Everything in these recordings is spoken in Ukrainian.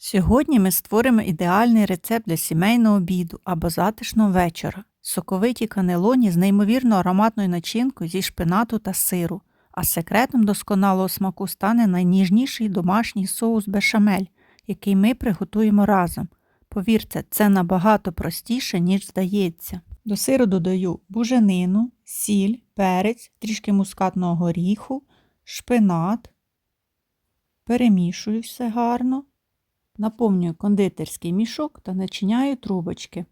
Сьогодні ми створимо ідеальний рецепт для сімейного обіду або затишного вечора. Соковиті канелоні з неймовірно ароматною начинкою зі шпинату та сиру, а секретом досконалого смаку стане найніжніший домашній соус бешамель, який ми приготуємо разом. Повірте, це набагато простіше, ніж здається. До сиру додаю буженину, сіль, перець, трішки мускатного горіху, шпинат. Перемішую все гарно. Наповнюю кондитерський мішок та начиняю трубочки.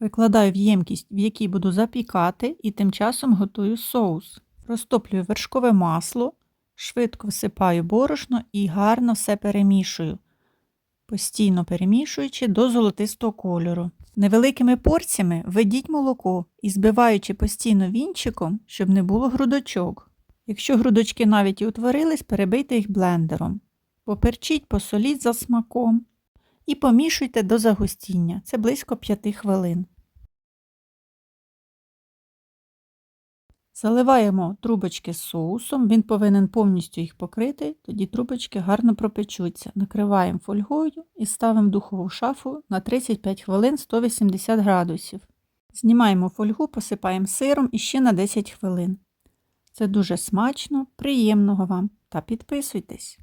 Викладаю в ємкість, в якій буду запікати, і тим часом готую соус. Розтоплюю вершкове масло, швидко всипаю борошно і гарно все перемішую, постійно перемішуючи до золотистого кольору. Невеликими порціями введіть молоко і збиваючи постійно вінчиком, щоб не було грудочок. Якщо грудочки навіть і утворились, перебийте їх блендером. Поперчіть, посоліть за смаком і помішуйте до загустіння. Це близько 5 хвилин. Заливаємо трубочки з соусом, він повинен повністю їх покрити, тоді трубочки гарно пропечуться. Накриваємо фольгою і ставимо духову шафу на 35 хвилин 180 градусів. Знімаємо фольгу, посипаємо сиром і ще на 10 хвилин. Це дуже смачно, приємного вам та підписуйтесь!